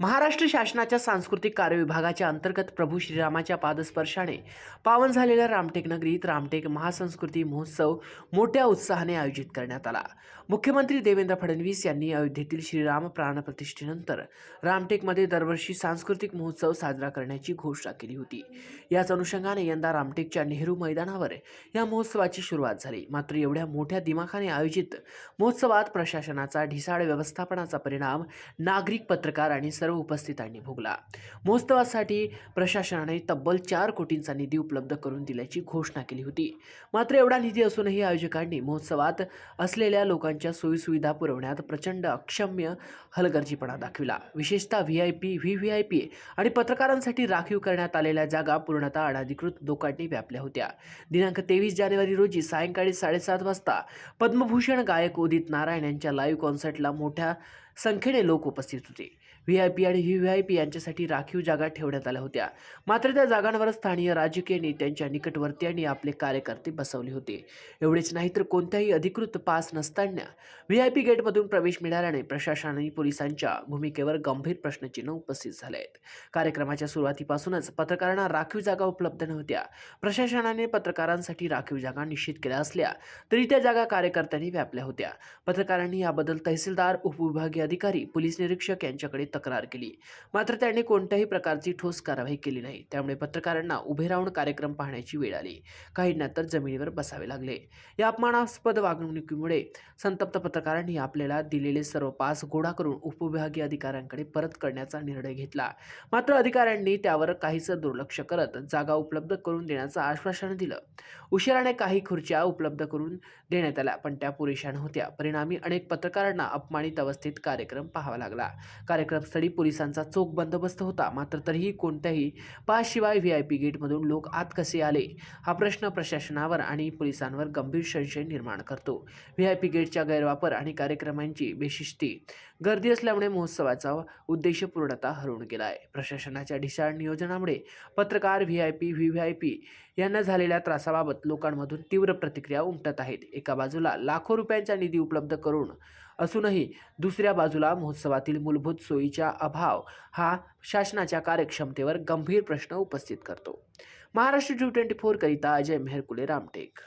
महाराष्ट्र शासनाच्या सांस्कृतिक कार्य विभागाच्या अंतर्गत प्रभू श्रीरामाच्या पादस्पर्शाने पावन झालेल्या रामटेक नगरीत रामटेक महासंस्कृती महोत्सव मोठ्या उत्साहाने आयोजित करण्यात आला. मुख्यमंत्री देवेंद्र फडणवीस यांनी अयोध्येतील श्रीराम प्राणप्रतिष्ठेनंतर रामटेकमध्ये दरवर्षी सांस्कृतिक महोत्सव साजरा करण्याची घोषणा केली होती. याच अनुषंगाने यंदा रामटेकच्या नेहरू मैदानावर या महोत्सवाची सुरुवात झाली. मात्र एवढ्या मोठ्या दिमाखाने आयोजित महोत्सवात प्रशासनाचा ढिसाळ व्यवस्थापनाचा परिणाम नागरिक पत्रकार आणि सर्व उपस्थितांनी भोगला. महोत्सवासाठी प्रशासनाने तब्बल चार कोटींचा निधी उपलब्ध करून दिल्याची घोषणा केली होती. मात्र एवढा निधी असूनही आयोजकांनी महोत्सवात असलेल्या लोकांच्या सोयीसुविधा पुरवण्यात प्रचंड अक्षम्य हलगर्जीपणा दाखविला. विशेषतः V I P V V I P आणि पत्रकारांसाठी राखीव करण्यात आलेल्या जागा पूर्णतः अनाधिकृत लोकांनी व्यापल्या होत्या. दिनांक तेवीस जानेवारी रोजी सायंकाळी साडेसात वाजता पद्मभूषण गायक उदित नारायण यांच्या लाईव्ह कॉन्सर्टला मोठ्या संख्येने लोक उपस्थित होते. व्ही आय पी आणि व्ही व्ही आय पी यांच्यासाठी राखीव जागा ठेवण्यात आल्या होत्या. मात्र त्या जागांवर स्थानीय राजकीय नेत्यांच्या निकटवर्तीयांनी आपले कार्यकर्ते बसवले होते. एवढेच नाही तर कोणत्याही अधिकृत पास नसताना व्ही आय पी गेटमधून प्रवेश मिळाल्याने प्रशासन आणि पोलिसांच्या भूमिकेवर गंभीर प्रश्नचिन्ह उपस्थित झाले आहेत कार्यक्रमाच्या सुरुवातीपासूनच पत्रकारांना राखीव जागा उपलब्ध नव्हत्या. प्रशासनाने पत्रकारांसाठी राखीव जागा निश्चित केल्या असल्या तरी त्या जागा कार्यकर्त्यांनी व्यापल्या होत्या. पत्रकारांनी याबद्दल तहसीलदार उपविभागीय अधिकारी पोलीस निरीक्षक यांच्याकडे तक्रार केली. मात्र त्यांनी कोणत्याही प्रकारची ठोस कारवाई केली नाही. त्यामुळे पत्रकारांना उभे राहून कार्यक्रम पाहण्याची वेळ आली. काहींना तर जमिनीवर बसावे लागले. या अपमानास्पद वागणुकीमुळे संतप्त पत्रकारांनी आपल्याला दिलेले सर्व पास गोळा करून उपविभागीय अधिकाऱ्यांकडे परत करण्याचा निर्णय घेतला. मात्र अधिकाऱ्यांनी त्यावर काहीच दुर्लक्ष करत जागा उपलब्ध करून देण्याचं आश्वासन दिलं. उशिराने काही खुर्च्या उपलब्ध करून देण्यात आल्या पण त्या पुरेशा नव्हत्या. परिणामी अनेक पत्रकारांना अपमानित अवस्थेत कार्यक्रम पाहावा लागला. कार्यक्रमस्थळी पोलिसांचा चोख बंदोबस्त होता. मात्र तरीही कोणत्याही पासशिवाय व्ही आय पी गेटमधून लोक आत कसे आले? हा प्रश्न प्रशासनावर आणि पोलिसांवर गंभीर संशय निर्माण करतो. व्ही आय पी गेटच्या गैरवापर आणि कार्यक्रमांची बेशिस्ती गर्दी असल्यामुळे महोत्सवाचा उद्देश पूर्णतः हरवून गेला आहे प्रशासनाच्या ढिसाळ नियोजनामुळे पत्रकार V I P V V I P यांना झालेल्या त्रासाबाबत लोकांमधून तीव्र प्रतिक्रिया उमटत आहेत. एका बाजूला लाखो रुपयांचा निधी उपलब्ध करून असूनही दुसऱ्या बाजूला महोत्सवातील मूलभूत सोयीचा अभाव हा शासनाच्या कार्यक्षमतेवर गंभीर प्रश्न उपस्थित करतो. महाराष्ट्र टू ट्वेंटी फोरकरिता अजय मेहरकुले रामटेक.